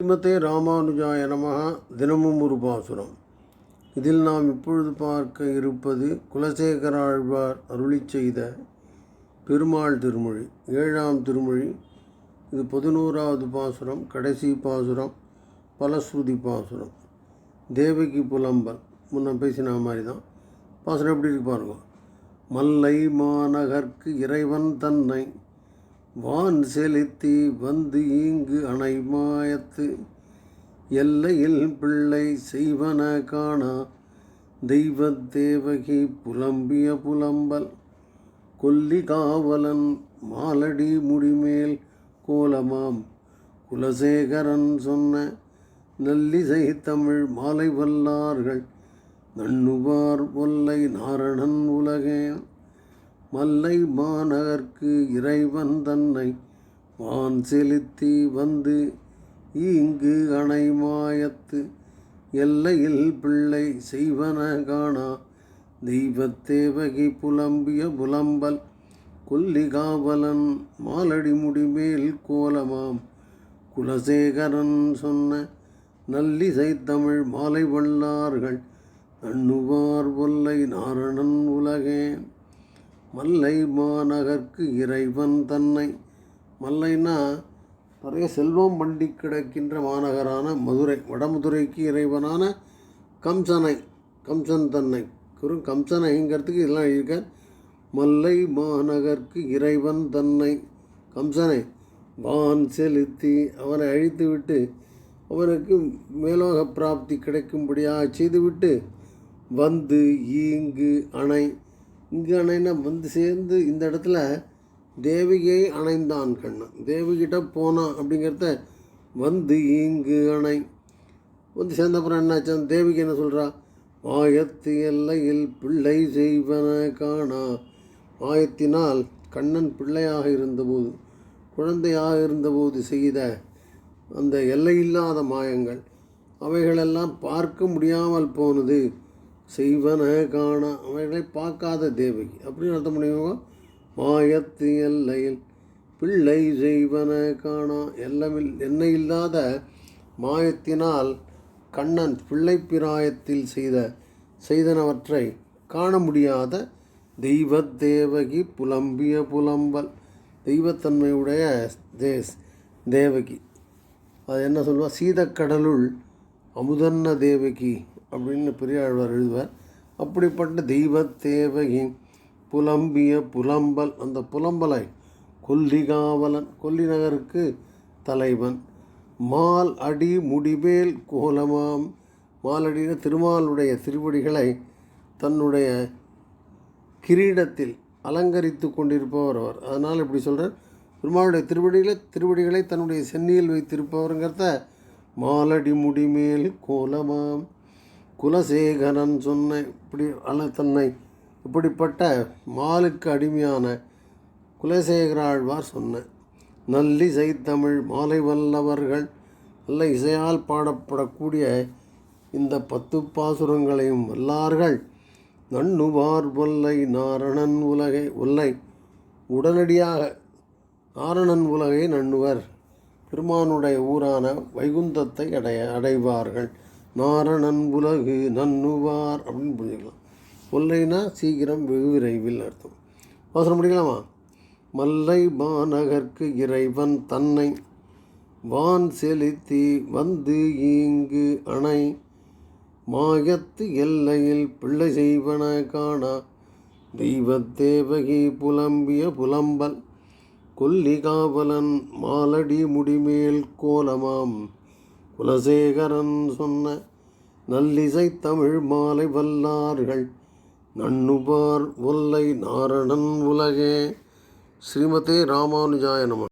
ஸ்ரீமதே ராமானுஜாய நமஹ. தினமும் ஒரு பாசுரம். இதில் நாம் இப்பொழுது பார்க்க இருப்பது குலசேகர ஆழ்வார் அருளி செய்த பெருமாள் திருமொழி ஏழாம் திருமொழி. இது பதினோராவது பாசுரம் கடைசி பாசுரம் பலஸ்ருதி பாசுரம். தேவகி புலம்பல். முன்ன பேசின மாதிரி தான் பாசுரம் எப்படி இருக்கு பாருங்க. மல்லை மாநகர்க்கு இறைவன் தன்னை வான் செலுத்தி வந்து இங்கு அணை மாயத்து. எல்லையில் பிள்ளை செய்வன காணா. தெய்வ தேவகி புலம்பிய புலம்பல். கொல்லி காவலன் மாலடி முடிமேல் கோலமாம். குலசேகரன் சொன்ன நல்லிசை தமிழ் மாலை வல்லார்கள். நண்ணுவார் ஒல்லை நாரணன் உலகே மல்லை மாநகர்க்கு இறைவன் தன்னை வான் செலுத்தி வந்து இங்கு அணை மாயத்து எல்லையில் பிள்ளை செய்வன காணா. தெய்வத்தேவகி புலம்பிய புலம்பல் கொல்லி காவலன் மாலடி முடிமேல் கோலமாம். குலசேகரன் சொன்ன நல்லிசை தமிழ் மாலை வல்லார்கள் நண்ணுவார் ஒல்லை நாரணன் உலகேன் மல்லை மாநகர்க்கு இறைவன் தன்னை. மல்லைனா நிறைய செல்வம் பண்டி கிடக்கின்ற மாநகரான மதுரை வடமதுரைக்கு இறைவனான கம்சனை கம்சன் தன்னை. குரு கம்சனைங்கிறதுக்கு இதெல்லாம் இருக்கார் மல்லை மாநகர்க்கு இறைவன் தன்னை. கம்சனை வான் செலுத்தி அவனை அழித்துவிட்டு அவனுக்கு மேலோக பிராப்தி கிடைக்கும்படியாக செய்துவிட்டு வந்து ஈங்கு அணை. இங்கு அணைனா வந்து சேர்ந்து இந்த இடத்துல தேவிகை அணைந்தான் கண்ணன். தேவிகிட்ட போனான் அப்படிங்கிறத வந்து இங்கு அணை. வந்து சேர்ந்தப்புறம் என்னாச்சு? அந்த தேவிக்கு என்ன சொல்கிறா ஆயத்து எல்லையில் பிள்ளை செய்வன காணா. மாயத்தினால் கண்ணன் பிள்ளையாக இருந்தபோது குழந்தையாக இருந்தபோது செய்த அந்த எல்லையில்லாத மாயங்கள் அவைகளெல்லாம் பார்க்க முடியாமல் போனது. செய்வன காண அவைகளை பார்க்காத தேவகி. அப்படின்னு அர்த்தம் முடியுமா மாயத்து எல்லையில் பிள்ளை செய்வன காணா எல்லமில் என்ன இல்லாத மாயத்தினால் கண்ணன் பிள்ளை பிராயத்தில் செய்த செய்தனவற்றை காண முடியாத தெய்வ தேவகி புலம்பிய புலம்பல். தெய்வத்தன்மையுடைய தேஸ் தேவகி. அது என்ன சொல்லுவா? சீதக்கடலுள் அமுதன்ன தேவகி. அப்படின்னு பெரியாழ்வார் எழுதுவார். அப்படிப்பட்ட தெய்வ தேவையின் புலம்பிய புலம்பல் அந்த புலம்பலை கொல்லிகாவலன் கொல்லி நகருக்கு தலைவன். மால் அடி முடிவேல் கோலமாம். மாலடின திருமாலுடைய திருவடிகளை தன்னுடைய கிரீடத்தில் அலங்கரித்து கொண்டிருப்பவர் அவர். அதனால் இப்படி சொல்கிறார் பெருமாளுடைய திருவடியில் திருவடிகளை தன்னுடைய சென்னியில் வைத்திருப்பவருங்கிறத மாலடி முடிமேல் கோலமாம். குலசேகரன் சொன்ன இப்படி அல்ல தன்னை இப்படிப்பட்ட மாலுக்கு அடிமையான குலசேகராழ்வார் சொன்ன நல்லிசை தமிழ் மாலை வல்லவர்கள் நல்ல இசையால் பாடப்படக்கூடிய இந்த பத்து பாசுரங்களையும் வல்லார்கள். நண்ணுவார் ஒல்லை நாரணன் உலகை ஒல்லை உடனடியாக நாரணன் உலகை நண்ணுவர். பெருமானுடைய ஊரான வைகுந்தத்தை அடைய அடைவார்கள். நாரணன் உலகு நன்னுவார் அப்படின்னு புரிஞ்சுக்கலாம். கொல்லைனா சீக்கிரம் வெகு விரைவில் அர்த்தம். அவசரம் முடிக்கலாமா மல்லை மாநகர்க்கு இறைவன் தன்னை வான் செலுத்தி வந்து இங்கு அணை மாயத்து எல்லையில் பிள்ளை செய்வன காணா தெய்வத்தேவகி புலம்பிய புலம்பல் கொல்லி காவலன் மாலடி முடிமேல் கோலமாம். குலசேகரன் சொன்ன நல்லிசை தமிழ் மாலை வல்லார்கள். நண்ணுபார் ஒல்லை நாரணன் உலகே. ஸ்ரீமதே ராமானுஜாய நம.